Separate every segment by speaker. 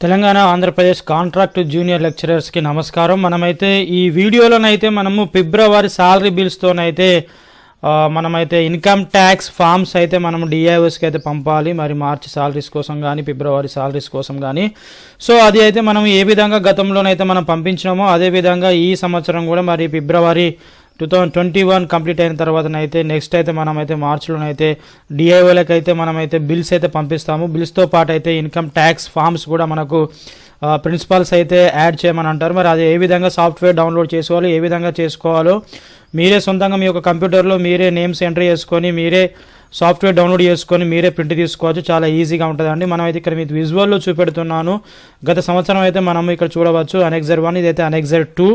Speaker 1: Telangana Andhra Pradesh contract junior లెక్చరర్స్కి నమస్కారం. మనమైతే ఈ వీడియోలోనైతే మనము ఫిబ్రవరి సాలరీ బిల్స్తోనైతే మనమైతే ఇన్కమ్ ట్యాక్స్ ఫామ్స్ అయితే మనం డిఐఓస్కి అయితే పంపాలి. మరి మార్చి సాలరీస్ కోసం కానీ ఫిబ్రవరి సాలరీస్ కోసం కానీ సో అది అయితే మనం ఏ విధంగా గతంలోనైతే మనం పంపించినామో అదే విధంగా ఈ సంవత్సరం కూడా మరి February two thousand twenty one complete అయిన తర్వాతనైతే నెక్స్ట్ అయితే మనమైతే మార్చిలోనైతే డిఐఓలకు అయితే మనమైతే బిల్స్ అయితే పంపిస్తాము. బిల్స్తో పాటు అయితే ఇన్కమ్ ట్యాక్స్ ఫామ్స్ కూడా మనకు ప్రిన్సిపాల్స్ అయితే యాడ్ చేయమని అంటారు మరి అది ఏ విధంగా సాఫ్ట్వేర్ డౌన్లోడ్ చేసుకోవాలో ఏ విధంగా చేసుకోవాలో మీరే సొంతంగా మీ యొక్క కంప్యూటర్లో మీరే నేమ్స్ ఎంటర్ చేసుకొని మీరే సాఫ్ట్వేర్ డౌన్లోడ్ చేసుకొని మీరే ప్రింట్ తీసుకోవచ్చు. చాలా ఈజీగా ఉంటుందండి. మనం అయితే ఇక్కడ మీకు విజువల్లో చూపెడుతున్నాను. గత సంవత్సరం అయితే మనం ఇక్కడ చూడవచ్చు. అనెక్జర్ వన్ ఇదైతే annexure two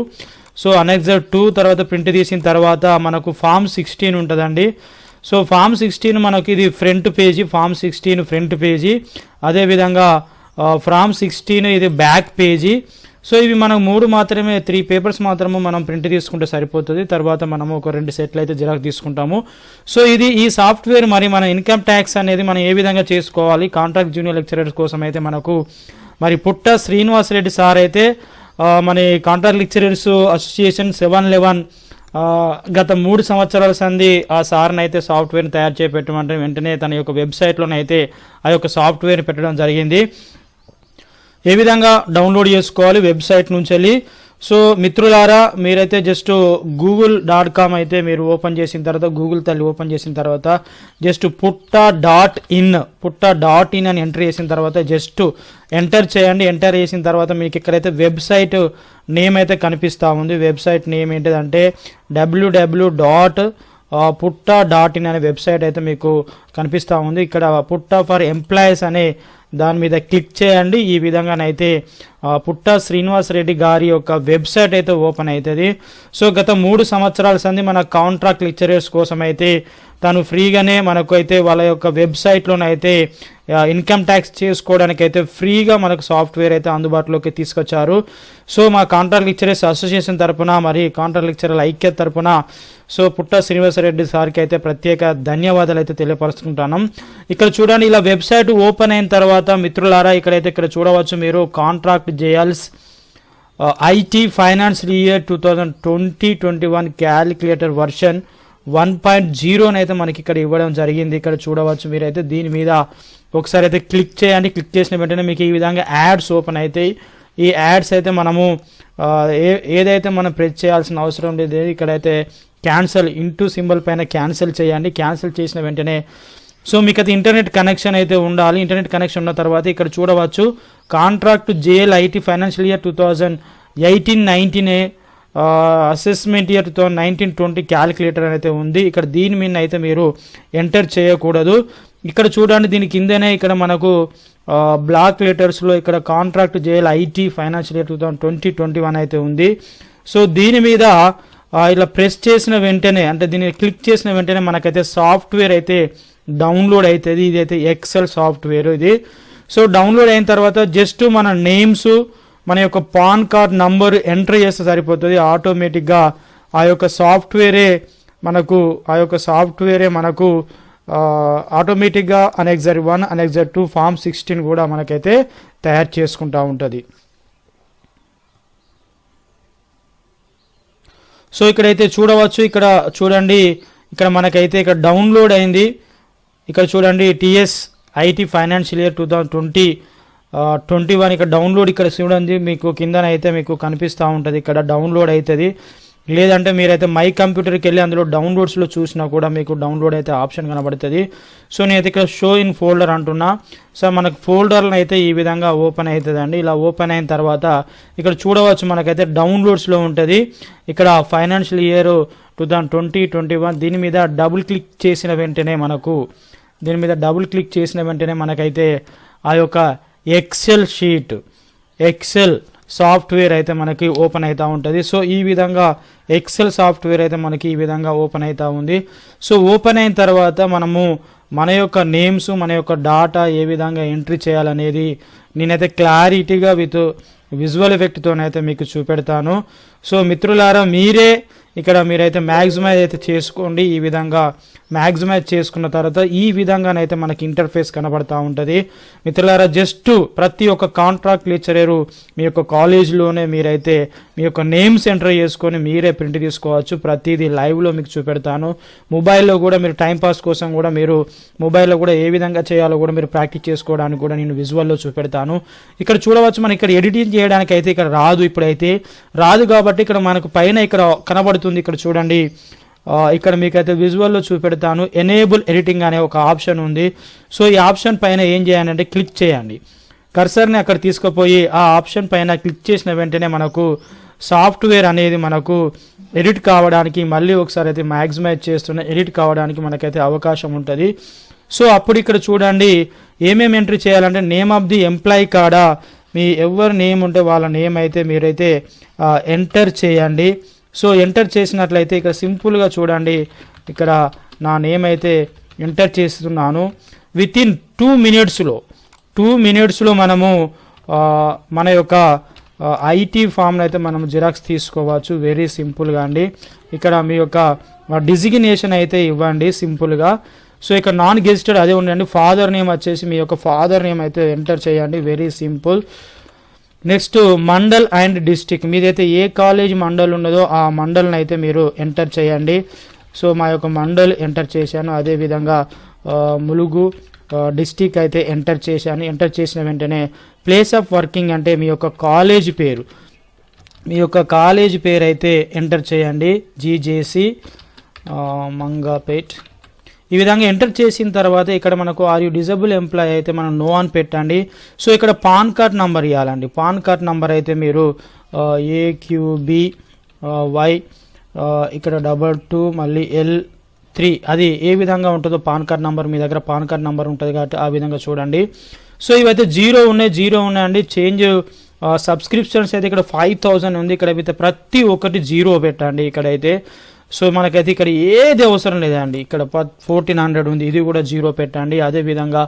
Speaker 1: so annexure two తర్వాత ప్రింట్ తీసిన తర్వాత మనకు ఫామ్ సిక్స్టీన్ ఉంటుందండి. సో ఫామ్ సిక్స్టీన్ మనకి ఇది front page form sixteen front page అదేవిధంగా ఫామ్ సిక్స్టీన్ ఇది బ్యాక్ పేజీ సో ఇవి మనకు మూడు మాత్రమే త్రీ పేపర్స్ మాత్రము మనం ప్రింట్ తీసుకుంటే సరిపోతుంది. తర్వాత మనము ఒక రెండు సెట్లు అయితే జిరాక్స్ తీసుకుంటాము. సో ఇది ఈ సాఫ్ట్వేర్ మరి మన ఇన్కమ్ ట్యాక్స్ అనేది మనం ఏ విధంగా చేసుకోవాలి? కాంట్రాక్ట్ జూనియర్ లెక్చరర్స్ కోసం అయితే మనకు మరి పుట్ట శ్రీనివాస్ రెడ్డి సార్ అయితే మన contract lecturers association seven eleven గత మూడు సంవత్సరాల సంది ఆ సార్ని అయితే సాఫ్ట్వేర్ని తయారు చేపెట్టమంటే వెంటనే తన యొక్క వెబ్సైట్లోనైతే ఆ యొక్క సాఫ్ట్వేర్ పెట్టడం జరిగింది. ఏ విధంగా డౌన్లోడ్ చేసుకోవాలి వెబ్సైట్ నుంచి వెళ్ళి సో మిత్రులారా మీరైతే జస్ట్ గూగుల్ డాట్ కామ్ అయితే మీరు ఓపెన్ చేసిన తర్వాత గూగుల్ తల్లి ఓపెన్ చేసిన తర్వాత just Putta dot in Putta dot in అని ఎంటర్ చేసిన తర్వాత జస్ట్ ఎంటర్ చేయండి. ఎంటర్ చేసిన తర్వాత మీకు ఇక్కడైతే వెబ్సైట్ నేమ్ అయితే కనిపిస్తూ ఉంది. వెబ్సైట్ నేమ్ ఏంటిదంటే WWW dot Putta dot in అనే వెబ్సైట్ అయితే మీకు కనిపిస్తూ ఉంది. ఇక్కడ పుట్ట ఫర్ ఎంప్లాయీస్ అనే దాని మీద క్లిక్ చేయండి. ఈ విధంగానైతే పుట్ట శ్రీనివాస్ రెడ్డి గారి యొక్క వెబ్సైట్ అయితే ఓపెన్ అవుతుంది సో గత మూడు సంవత్సరాల సంది మన కాంట్రాక్ట్ లెక్చరర్స్ కోసం అయితే తను ఫ్రీగానే మనకు అయితే వాళ్ళ యొక్క వెబ్సైట్లోనైతే ఇన్కమ్ ట్యాక్స్ చేసుకోవడానికి అయితే ఫ్రీగా మనకు సాఫ్ట్వేర్ అయితే అందుబాటులోకి తీసుకొచ్చారు. సో మా కాంట్రాక్ట్ లెక్చరర్స్ అసోసియేషన్ తరపున మరి కాంట్రాక్ట్ లెక్చరర్ల ఐక్యత తరపున సో పుట్ట శ్రీనివాసరెడ్డి సార్కి అయితే ప్రత్యేక ధన్యవాదాలు అయితే తెలియపరుచుకుంటాను ఇక్కడ చూడండి ఇలా వెబ్సైట్ ఓపెన్ అయిన తర్వాత మిత్రులారా ఇక్కడైతే ఇక్కడ చూడవచ్చు మీరు contract JLs IT financial year two thousand twenty twenty one calculator version one point జీరోని అయితే మనకి ఇక్కడ ఇవ్వడం జరిగింది. ఇక్కడ చూడవచ్చు మీరైతే దీని మీద ఒకసారి అయితే క్లిక్ చేయండి. క్లిక్ చేసిన వెంటనే మీకు ఈ విధంగా యాడ్స్ ఓపెన్ అవుతాయి ఈ యాడ్స్ అయితే మనము ఏ ఏదైతే మనం ప్రెస్ చేయాల్సిన అవసరం లేదు ఇక్కడైతే క్యాన్సల్ ఇంటూ సింబల్ పైన క్యాన్సిల్ చేయండి. క్యాన్సిల్ చేసిన వెంటనే సో మీకు అయితే ఇంటర్నెట్ కనెక్షన్ అయితే ఉండాలి. ఇంటర్నెట్ కనెక్షన్ ఉన్న తర్వాత ఇక్కడ చూడవచ్చు contract JL IT financial year two thousand eighteen nineteen assessment year two thousand nineteen twenty calculator అయితే ఉంది. ఇక్కడ దీని మీద అయితే మీరు ఎంటర్ చేయకూడదు. ఇక్కడ చూడండి దీని కిందనే ఇక్కడ మనకు బ్లాక్ లెటర్స్లో ఇక్కడ contract JL IT financial year two twenty twenty one అయితే ఉంది. సో దీని మీద ఇలా ప్రెస్ చేసిన వెంటనే అంటే దీన్ని క్లిక్ చేసిన వెంటనే మనకైతే సాఫ్ట్వేర్ అయితే డౌన్లోడ్ అవుతుంది. ఇది అయితే ఎక్సెల్ సాఫ్ట్వేర్ ఇది. సో డౌన్లోడ్ అయిన తర్వాత జస్ట్ మన నేమ్స్ మన యొక్క పాన్ కార్డ్ నంబర్ ఎంటర్ చేస్తే సరిపోతుంది. ఆటోమేటిక్గా ఆ యొక్క సాఫ్ట్వేరే మనకు ఆ యొక్క సాఫ్ట్వేరే మనకు ఆటోమేటిక్గా annexure one annexure two form sixteen కూడా మనకైతే తయారు చేసుకుంటూ ఉంటుంది. సో ఇక్కడైతే చూడవచ్చు ఇక్కడ చూడండి ఇక్కడ మనకైతే ఇక్కడ డౌన్లోడ్ అయింది. ఇక్కడ చూడండి TS IT financial year two thousand twenty twenty one ఇక్కడ డౌన్లోడ్ ఇక్కడ చూడండి మీకు కిందన అయితే మీకు కనిపిస్తూ ఉంటుంది ఇక్కడ డౌన్లోడ్ అవుతుంది. లేదంటే మీరైతే మై కంప్యూటర్కి వెళ్ళి అందులో డౌన్లోడ్స్లో చూసినా కూడా మీకు డౌన్లోడ్ అయితే ఆప్షన్ కనబడుతుంది. సో నేనైతే ఇక్కడ షో ఇన్ ఫోల్డర్ అంటున్నా. సో మనకు ఫోల్డర్లను అయితే ఈ విధంగా ఓపెన్ అవుతుందండి. ఇలా ఓపెన్ అయిన తర్వాత ఇక్కడ చూడవచ్చు మనకైతే డౌన్లోడ్స్లో ఉంటుంది. ఇక్కడ financial year two thousand twenty twenty one దీని మీద డబుల్ క్లిక్ చేసిన వెంటనే మనకు దీని మీద డబుల్ క్లిక్ చేసిన వెంటనే మనకైతే ఆ యొక్క ఎక్సెల్ షీట్ ఎక్సెల్ సాఫ్ట్వేర్ అయితే మనకి ఓపెన్ అవుతూ ఉంటుంది. సో ఈ విధంగా ఎక్సెల్ సాఫ్ట్వేర్ అయితే మనకి ఈ విధంగా ఓపెన్ అవుతూ ఉంది. సో ఓపెన్ అయిన తర్వాత మనము మన యొక్క నేమ్స్ మన యొక్క డాటా ఏ విధంగా ఎంట్రీ చేయాలనేది నేనైతే క్లారిటీగా విత్ విజువల్ ఎఫెక్ట్తోనైతే మీకు చూపెడతాను. సో మిత్రులారా మీరే ఇక్కడ మీరైతే మ్యాక్సిమైజ్ అయితే చేసుకోండి ఈ విధంగా. మ్యాక్సిమైజ్ చేసుకున్న తర్వాత ఈ విధంగానైతే మనకి ఇంటర్ఫేస్ కనబడతా ఉంటుంది. మిత్రులారా జస్ట్ ప్రతి ఒక్క కాంట్రాక్ట్ లెక్చరరు మీ యొక్క కాలేజీలోనే మీరైతే మీ యొక్క నేమ్స్ ఎంటర్ చేసుకొని మీరే ప్రింట్ తీసుకోవచ్చు. ప్రతిదీ లైవ్లో మీకు చూపెడతాను. మొబైల్లో కూడా మీరు టైంపాస్ కోసం కూడా మీరు మొబైల్లో కూడా ఏ విధంగా చేయాలో కూడా మీరు ప్రాక్టీస్ చేసుకోవడానికి కూడా నేను విజువల్లో చూపెడతాను. ఇక్కడ చూడవచ్చు మనం ఇక్కడ ఎడిటింగ్ చేయడానికి అయితే ఇక్కడ రాదు ఇప్పుడైతే. రాదు కాబట్టి ఇక్కడ మనకు పైన ఇక్కడ కనబడుతుంది. ఇక్కడ చూడండి. ఇక్కడ మీకైతే విజువల్లో చూపెడతాను. ఎనేబుల్ ఎడిటింగ్ అనే ఒక ఆప్షన్ ఉంది. సో ఈ ఆప్షన్ పైన ఏం చేయాలంటే క్లిక్ చేయండి. కర్సర్ని అక్కడ తీసుకుపోయి ఆ ఆప్షన్ పైన క్లిక్ చేసిన వెంటనే మనకు సాఫ్ట్వేర్ అనేది మనకు ఎడిట్ కావడానికి మళ్ళీ ఒకసారి అయితే మ్యాక్సిమైజ్ చేస్తున్న ఎడిట్ కావడానికి మనకైతే అవకాశం ఉంటుంది. సో అప్పుడు ఇక్కడ చూడండి ఏమేమి ఎంట్రీ చేయాలంటే నేమ్ ఆఫ్ ది ఎంప్లాయీ కాడా మీ ఎవరి నేమ్ ఉంటే వాళ్ళ నేమ్ అయితే మీరైతే ఎంటర్ చేయండి. సో ఎంటర్ చేసినట్లయితే ఇక్కడ సింపుల్గా చూడండి ఇక్కడ నా నేమ్ అయితే ఎంటర్ చేస్తున్నాను. విత్ ఇన్ టూ మినిట్స్లో టూ మినిట్స్లో మనము మన యొక్క ఐటీ ఫామ్లో అయితే మనం జిరాక్స్ తీసుకోవచ్చు. వెరీ సింపుల్గా అండి. ఇక్కడ మీ యొక్క డిజిగ్నేషన్ అయితే ఇవ్వండి సింపుల్గా సో ఇక్కడ నాన్ గెజిటెడ్ అదే ఉండండి. ఫాదర్ నేమ్ వచ్చేసి మీ యొక్క ఫాదర్ నేమ్ అయితే ఎంటర్ చేయండి. Very simple next mandal and district మీదైతే ఏ కాలేజ్ మండల్ ఉన్నదో ఆ మండల్ని అయితే మీరు ఎంటర్ చేయండి. సో మా యొక్క మండల్ ఎంటర్ చేశాను. అదేవిధంగా ములుగు డిస్టిక్ అయితే ఎంటర్ చేశాను. ఎంటర్ చేసిన వెంటనే ప్లేస్ ఆఫ్ వర్కింగ్ అంటే మీ యొక్క కాలేజ్ పేరు. మీ యొక్క కాలేజ్ పేరు అయితే ఎంటర్ చేయండి జీజేసి మంగాపేట్. ఈ విధంగా ఎంటర్ చేసిన తర్వాత ఇక్కడ మనకు ఆర్ యూ డిజబుల్ ఎంప్లాయ్ అయితే మనం నో అని పెట్టండి. సో ఇక్కడ పాన్ కార్డ్ నంబర్ ఇవ్వాలండి పాన్ కార్డ్ నంబర్ అయితే మీరు ఏక్యూబి వై ఇక్కడ డబల్ టూ మళ్ళీ ఎల్ త్రీ అది ఏ విధంగా ఉంటుందో పాన్ కార్డ్ నంబర్ మీ దగ్గర పాన్ కార్డ్ నంబర్ ఉంటుంది కాబట్టి ఆ విధంగా చూడండి. సో ఇవైతే జీరో ఉన్నాయి జీరో ఉన్నాయండి చేంజ్ సబ్స్క్రిప్షన్స్ అయితే ఇక్కడ ఫైవ్ థౌజండ్ ఉంది. ఇక్కడ అయితే ప్రతి ఒక్కటి జీరో పెట్టండి ఇక్కడైతే. సో మనకైతే ఇక్కడ ఏది అవసరం లేదండి. ఇక్కడ ఫోర్టీన్ హండ్రెడ్ ఉంది. ఇది కూడా జీరో పెట్టండి. అదే విధంగా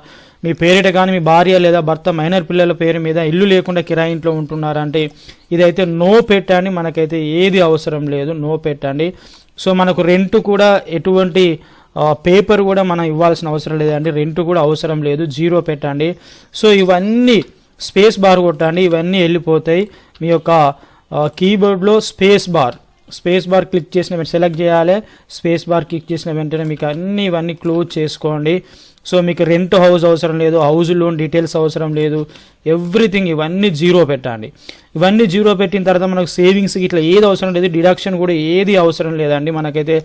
Speaker 1: మీ పేరిట కానీ మీ భార్య లేదా భర్త మైనర్ పిల్లల పేరు మీద ఇల్లు లేకుండా కిరాయి ఇంట్లో ఉంటున్నారంటే ఇదైతే నో పెట్టండి. మనకైతే ఏది అవసరం లేదు. నో పెట్టండి. సో మనకు రెంట్ కూడా ఎటువంటి పేపర్ కూడా మనం ఇవ్వాల్సిన అవసరం లేదండి. రెంట్ కూడా అవసరం లేదు. జీరో పెట్టండి. సో ఇవన్నీ స్పేస్ బార్ కొట్టండి. ఇవన్నీ వెళ్ళిపోతాయి. మీ యొక్క కీబోర్డ్లో space bar space bar click చేసిన సెలెక్ట్ చేయాలి. స్పేస్ బార్ క్లిక్ చేసిన వెంటనే మీకు అన్ని ఇవన్నీ క్లోజ్ చేసుకోండి. సో మీకు రెంట్ హౌస్ అవసరం లేదు హౌస్ లోన్ డీటెయిల్స్ అవసరం లేదు ఎవ్రీథింగ్ ఇవన్నీ జీరో పెట్టండి. ఇవన్నీ జీరో పెట్టిన తర్వాత మనకు సేవింగ్స్ ఇట్లా ఏది అవసరం లేదు డిడక్షన్ కూడా ఏది అవసరం లేదండి. మనకైతే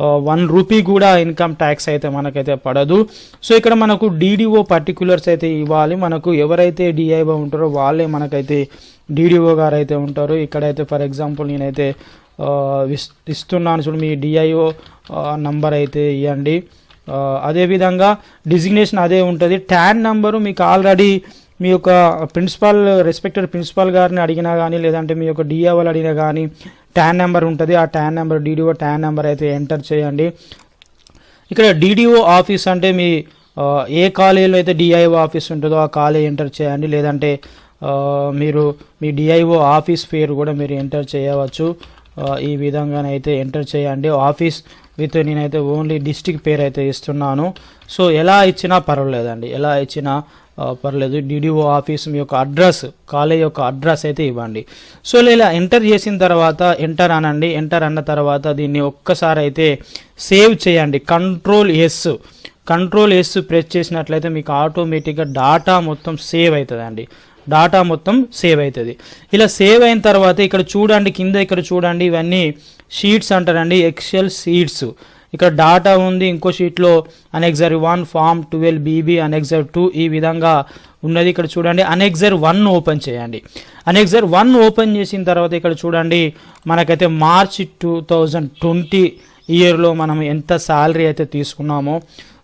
Speaker 1: వన్ రూపీ కూడా ఇన్కమ్ ట్యాక్స్ అయితే మనకైతే పడదు. సో ఇక్కడ మనకు డీడీఓ పర్టికులర్స్ అయితే ఇవ్వాలి. మనకు ఎవరైతే డిఐఓ ఉంటారో వాళ్ళే మనకైతే డీడీఓ గారు అయితే ఉంటారు. ఇక్కడైతే ఫర్ ఎగ్జాంపుల్ నేనైతే ఇస్- ఇస్తున్నాను చూడు మీ డిఐఓ నంబర్ అయితే ఇవ్వండి అదేవిధంగా డిజిగ్నేషన్ అదే ఉంటుంది. ట్యాన్ నంబరు మీకు ఆల్రెడీ మీ యొక్క ప్రిన్సిపాల్ రెస్పెక్టెడ్ ప్రిన్సిపాల్ గారిని అడిగినా కానీ లేదంటే మీ యొక్క డిఏ వాళ్ళు అడిగినా కానీ ట్యాన్ నెంబర్ ఉంటుంది. ఆ TAN number DDO TAN number అయితే ఎంటర్ చేయండి. ఇక్కడ డీడీఓ ఆఫీస్ అంటే మీ ఏ కాలేజీలో అయితే డిఐఓ ఆఫీస్ ఉంటుందో ఆ కాలేజ్ ఎంటర్ చేయండి. లేదంటే మీరు మీ డిఐఓ ఆఫీస్ పేరు కూడా మీరు ఎంటర్ చేయవచ్చు. ఈ విధంగానైతే ఎంటర్ చేయండి. ఆఫీస్ విత్ నేనైతే ఓన్లీ డిస్టిక్ పేరు అయితే ఇస్తున్నాను. సో ఎలా ఇచ్చినా పర్వాలేదండి. ఎలా ఇచ్చినా పర్లేదు డిడిఓ ఆఫీస్ మీ యొక్క అడ్రస్ కాలేజ్ యొక్క అడ్రస్ అయితే ఇవ్వండి. సో ఇలా ఎంటర్ చేసిన తర్వాత ఎంటర్ అనండి. ఎంటర్ అన్న తర్వాత దీన్ని ఒక్కసారి అయితే సేవ్ చేయండి. Control S control S press చేసినట్లయితే మీకు ఆటోమేటిక్గా డాటా మొత్తం సేవ్ అవుతుందండి. డాటా మొత్తం సేవ్ అవుతుంది. ఇలా సేవ్ అయిన తర్వాత ఇక్కడ చూడండి కింద ఇక్కడ చూడండి ఇవన్నీ షీట్స్ అంటారండి ఎక్సెల్ షీట్స్ ఇక్కడ డాటా ఉంది ఇంకో షీట్లో annexure one form twelve BB annexure two ఈ విధంగా ఉన్నది ఇక్కడ చూడండి. అనెక్సర్ వన్ ఓపెన్ చేయండి. అనెక్సర్ వన్ ఓపెన్ చేసిన తర్వాత ఇక్కడ చూడండి మనకైతే మార్చ్ టూ థౌజండ్ ట్వంటీ ఇయర్లో మనం ఎంత శాలరీ అయితే తీసుకున్నామో.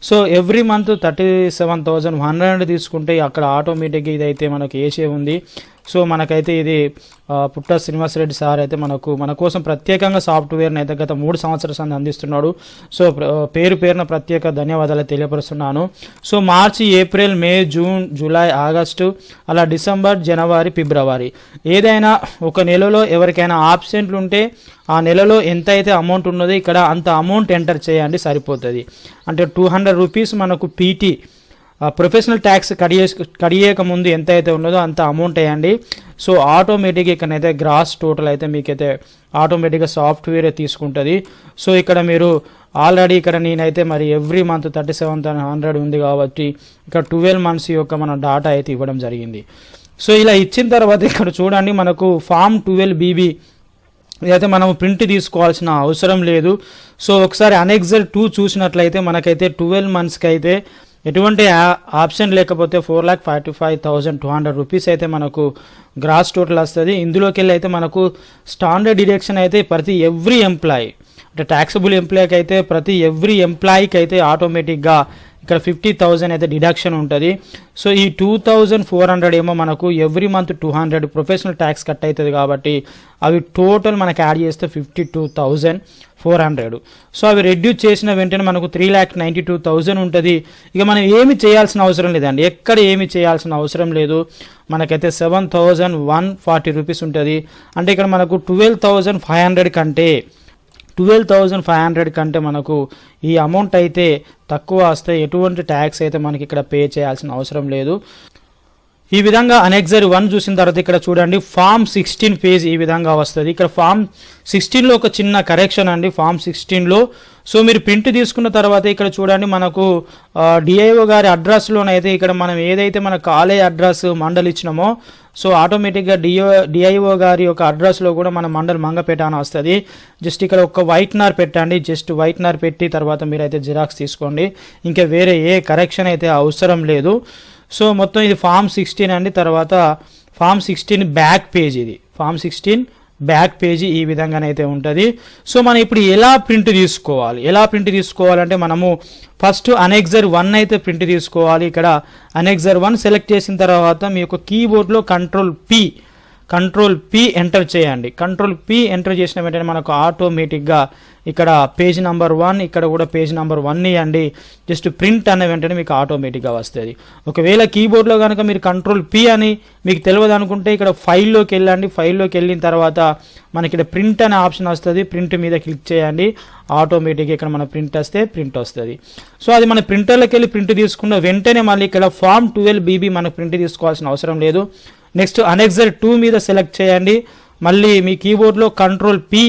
Speaker 1: So every month thirty seven thousand hundred తీసుకుంటే అక్కడ ఆటోమేటిక్గా ఇదైతే మనకు ఏసే ఉంది. సో మనకైతే ఇది పుట్ట పుట్ట శ్రీనివాసరెడ్డి సార్ అయితే మనకు మన కోసం ప్రత్యేకంగా సాఫ్ట్వేర్ని అయితే గత మూడు సంవత్సరాల సంది అందిస్తున్నాడు. సో పేరు పేరున ప్రత్యేక ధన్యవాదాలు తెలియపరుస్తున్నాను. So March April May June July August అలా డిసెంబర్ జనవరి ఫిబ్రవరి. ఏదైనా ఒక నెలలో ఎవరికైనా ఆబ్సెంట్లు ఉంటే ఆ నెలలో ఎంత అయితే అమౌంట్ ఉన్నదో ఇక్కడ అంత అమౌంట్ ఎంటర్ చేయండి సరిపోతుంది. అంటే టూ హండ్రెడ్ రూపీస్ మనకు పీటీ ప్రొఫెషనల్ ట్యాక్స్ కడియే కడియేక ముందు ఎంత అయితే ఉన్నదో అంత అమౌంట్ వేయండి. సో ఆటోమేటిక్గా ఇక్కడైతే గ్రాస్ టోటల్ అయితే మీకైతే ఆటోమేటిక్గా సాఫ్ట్వేర్ తీసుకుంటుంది. సో ఇక్కడ మీరు ఆల్రెడీ ఇక్కడ నేనైతే మరి every month thirty seven hundred ఉంది కాబట్టి ఇక్కడ ట్వెల్వ్ మంత్స్ యొక్క మన డాటా అయితే ఇవ్వడం జరిగింది. సో ఇలా ఇచ్చిన తర్వాత ఇక్కడ చూడండి మనకు ఫామ్ ట్వెల్వ్ బీబీ ఇదైతే మనం ప్రింట్ తీసుకోవాల్సిన అవసరం లేదు. సో ఒకసారి అనెక్సల్ టూ చూసినట్లయితే మనకైతే ట్వెల్వ్ మంత్స్కి అయితే ఎటువంటి ఆప్షన్ లేకపోతే four lakh forty five thousand two hundred rupees అయితే మనకు గ్రాస్ టోటల్ వస్తుంది. ఇందులోకి వెళ్ళి అయితే మనకు స్టాండర్డ్ డిడక్షన్ అయితే ప్రతి ఎవ్రీ ఎంప్లాయీ అంటే ట్యాక్సబుల్ ఎంప్లాయీకి అయితే ప్రతి ఎవ్రీ ఎంప్లాయీకి అయితే ఆటోమేటిక్గా ఇక్కడ ఫిఫ్టీ థౌజండ్ అయితే డిడక్షన్ ఉంటుంది. సో ఈ టూ థౌజండ్ ఫోర్ హండ్రెడ్ ఏమో మనకు every month two hundred professional tax cut అవుతుంది కాబట్టి అవి టోటల్ మనకు యాడ్ చేస్తే fifty two thousand four hundred so అవి రెడ్యూస్ చేసిన వెంటనే మనకు three lakh ninety two thousand ఉంటుంది. ఇక మనం ఏమి చేయాల్సిన అవసరం లేదండి. ఎక్కడ ఏమి చేయాల్సిన అవసరం లేదు. మనకైతే seven thousand one forty rupees ఉంటుంది. అంటే ఇక్కడ మనకు ట్వెల్వ్ థౌజండ్ ఫైవ్ హండ్రెడ్ కంటే ట్వెల్వ్ థౌజండ్ ఫైవ్ హండ్రెడ్ కంటే మనకు ఈ అమౌంట్ అయితే తక్కువ వస్తే ఎటువంటి ట్యాక్స్ అయితే మనకి ఇక్కడ పే చేయాల్సిన అవసరం లేదు. ఈ విధంగా అనెక్సరీ వన్ చూసిన తర్వాత ఇక్కడ చూడండి ఫామ్ సిక్స్టీన్ పేజ్ ఈ విధంగా వస్తుంది. ఇక్కడ ఫామ్ సిక్స్టీన్లో ఒక చిన్న కరెక్షన్ అండి ఫామ్ సిక్స్టీన్లో. సో మీరు ప్రింట్ తీసుకున్న తర్వాత ఇక్కడ చూడండి మనకు డిఐఓ గారి అడ్రస్లోనైతే ఇక్కడ మనం ఏదైతే మన కాలేజ్ అడ్రస్ మండలి ఇచ్చినామో సో ఆటోమేటిక్గా డిఓ డిఐఓ గారి యొక్క అడ్రస్లో కూడా మన మండల్ మంగపేట అని వస్తుంది. జస్ట్ ఇక్కడ ఒక వైట్నర్ పెట్టండి. జస్ట్ వైట్నర్ పెట్టి తర్వాత మీరైతే జిరాక్స్ తీసుకోండి. ఇంకా వేరే ఏ కరెక్షన్ అయితే అవసరం లేదు. సో మొత్తం ఇది ఫామ్ సిక్స్టీన్ అండి. తర్వాత ఫామ్ సిక్స్టీన్ బ్యాక్ పేజ్ ఇది. ఫామ్ సిక్స్టీన్ బ్యాక్ పేజీ ఈ విధంగానైతే ఉంటుంది. సో మనం ఇప్పుడు ఎలా ప్రింట్ తీసుకోవాలి? ఎలా ప్రింట్ తీసుకోవాలంటే మనము ఫస్ట్ అనెక్సర్ వన్ అయితే ప్రింట్ తీసుకోవాలి. ఇక్కడ అనెక్సర్ వన్ సెలెక్ట్ చేసిన తర్వాత మీ యొక్క కీబోర్డ్లో control P control P enter చేయండి. కంట్రోల్ పి ఎంటర్ చేసిన వెంటనే మనకు ఆటోమేటిక్గా ఇక్కడ పేజ్ నెంబర్ వన్ ఇక్కడ కూడా పేజ్ నెంబర్ వన్ ఇవ్వండి. జస్ట్ ప్రింట్ అనే వెంటనే మీకు ఆటోమేటిక్గా వస్తుంది. ఒకవేళ కీబోర్డ్లో కనుక మీరు కంట్రోల్ పి అని మీకు తెలియదు అనుకుంటే ఇక్కడ ఫైల్లోకి వెళ్ళండి. ఫైల్లోకి వెళ్ళిన తర్వాత మనకి ఇక్కడ ప్రింట్ అనే ఆప్షన్ వస్తుంది. ప్రింట్ మీద క్లిక్ చేయండి. ఆటోమేటిక్గా ఇక్కడ మన ప్రింట్ వస్తే ప్రింట్ వస్తుంది. సో అది మన ప్రింటర్లోకి వెళ్ళి ప్రింట్ తీసుకున్న వెంటనే మళ్ళీ ఇక్కడ ఫామ్ ట్వెల్వ్ బీబీ మనకు ప్రింట్ తీసుకోవాల్సిన అవసరం లేదు. నెక్స్ట్ అనెక్సర్ టూ మీద సెలెక్ట్ చేయండి. మళ్ళీ మీ కీబోర్డ్లో కంట్రోల్ పి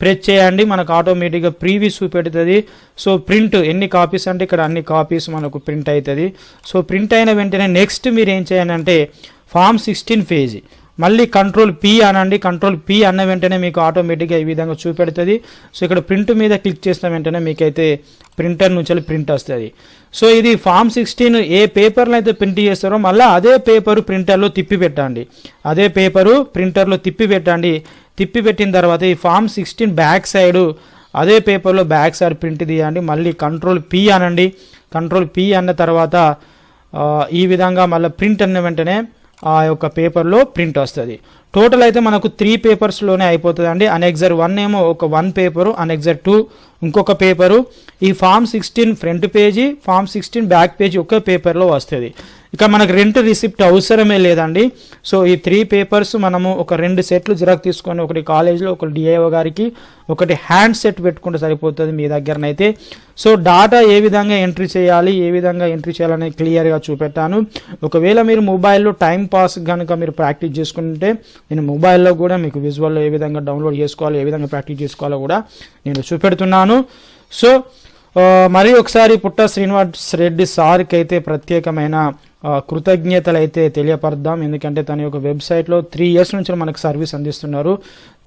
Speaker 1: ప్రెస్ చేయండి. మనకు ఆటోమేటిక్గా ప్రీవ్యూస్ చూపెడుతుంది. సో ప్రింట్ ఎన్ని కాపీస్ అంటే ఇక్కడ అన్ని కాపీస్ మనకు ప్రింట్ అవుతుంది. సో ప్రింట్ అయిన వెంటనే నెక్స్ట్ మీరు ఏం చేయాలంటే ఫామ్ సిక్స్టీన్ పేజీ మళ్ళీ కంట్రోల్ పి అనండి. కంట్రోల్ పి అన్న వెంటనే మీకు ఆటోమేటిక్గా ఈ విధంగా చూపెడుతుంది. సో ఇక్కడ ప్రింట్ మీద క్లిక్ చేసిన వెంటనే మీకైతే ప్రింటర్ నుంచి ప్రింట్ వస్తుంది. సో ఇది ఫామ్ సిక్స్టీన్ ఏ పేపర్లో అయితే ప్రింట్ చేస్తారో మళ్ళీ అదే పేపరు ప్రింటర్లో తిప్పి పెట్టండి. అదే పేపరు ప్రింటర్లో తిప్పి పెట్టండి. తిప్పి పెట్టిన తర్వాత ఈ ఫామ్ సిక్స్టీన్ బ్యాక్ సైడ్ అదే పేపర్లో బ్యాక్ సైడ్ ప్రింట్ తీయండి. మళ్ళీ కంట్రోల్ పి అనండి. కంట్రోల్ పి అన్న తర్వాత ఈ విధంగా మళ్ళీ ప్రింట్ అన్న వెంటనే ఆ యొక్క పేపర్లో ప్రింట్ వస్తుంది. టోటల్ అయితే మనకు త్రీ పేపర్స్లోనే అయిపోతుంది అండి అనెక్సర్ వన్ ఏమో ఒక వన్ పేపరు అనెక్సర్ టూ ఇంకొక పేపరు ఈ form sixteen front page form sixteen back పేజీ ఒక పేపర్లో వస్తుంది. ఇక మనకు రెంట్ రిసిప్ట్ అవసరమే లేదండి. సో ఈ త్రీ పేపర్స్ మనము ఒక రెండు సెట్లు జిరాక్ తీసుకొని ఒకటి కాలేజ్లో ఒకటి డిఐఓ గారికి ఒకటి హ్యాండ్ సెట్ పెట్టుకుంటే సరిపోతుంది మీ దగ్గరనైతే. సో డాటా ఏ విధంగా ఎంట్రీ చేయాలి ఏ విధంగా ఎంట్రీ చేయాలని క్లియర్గా చూపెట్టాను. ఒకవేళ మీరు మొబైల్లో టైం పాస్ కనుక మీరు ప్రాక్టీస్ చేసుకుంటే నేను మొబైల్లో కూడా మీకు విజువల్లో ఏ విధంగా డౌన్లోడ్ చేసుకోవాలి ఏ విధంగా ప్రాక్టీస్ చేసుకోవాలో కూడా నేను చూపెడుతున్నాను. సో మరి ఒకసారి పుట్ట శ్రీనివాస్ రెడ్డి సార్కి అయితే ప్రత్యేకమైన కృతజ్ఞతలు అయితే తెలియపరుద్దాం ఎందుకంటే తన యొక్క వెబ్సైట్లో త్రీ ఇయర్స్ నుంచి మనకు సర్వీస్ అందిస్తున్నారు.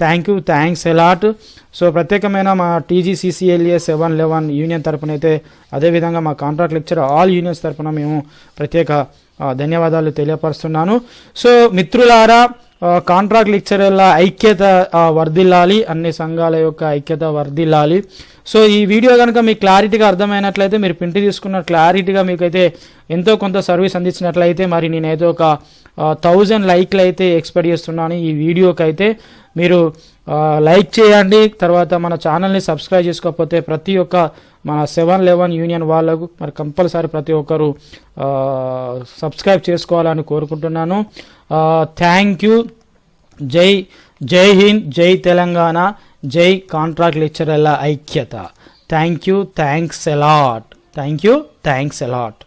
Speaker 1: Thank you thanks a lot so ప్రత్యేకమైన మా టీజీసీసీఎల్ఏ సెవెన్ లెవెన్ యూనియన్ తరపున అయితే అదేవిధంగా మా కాంట్రాక్ట్ లెక్చర్ ఆల్ యూనియన్స్ తరపున మేము ప్రత్యేక ధన్యవాదాలు తెలియపరుస్తున్నాను. సో మిత్రులారా కాంట్రాక్ట్ లెక్చరర్ల ఐక్యత వర్ధిల్లాలి అన్ని సంఘాల యొక్క ఐక్యత వర్ధిల్లాలి. సో ఈ వీడియో కనుక మీకు క్లారిటీగా అర్థమైనట్లయితే మీరు ప్రింట్ తీసుకున్న క్లారిటీగా మీకైతే ఎంతో కొంత సర్వీస్ అందించినట్లయితే మరి నేనైతే ఒక థౌజండ్ లైక్లు అయితే ఎక్స్పెక్ట్ చేస్తున్నాను ఈ వీడియోకి అయితే మీరు లైక్ చేయండి. తర్వాత మన ఛానల్ని సబ్స్క్రైబ్ చేసుకోకపోతే ప్రతి ఒక్క మన సెవెన్ లెవెన్ యూనియన్ వాళ్ళకు మరి కంపల్సరీ ప్రతి ఒక్కరు సబ్స్క్రైబ్ చేసుకోవాలని కోరుకుంటున్నాను. Thank you. జై జై హింద్ జై తెలంగాణ జై కాంట్రాక్ట్ లెక్చరర్ల ఐక్యత. Thank you. Thanks a lot thank you. Thanks a lot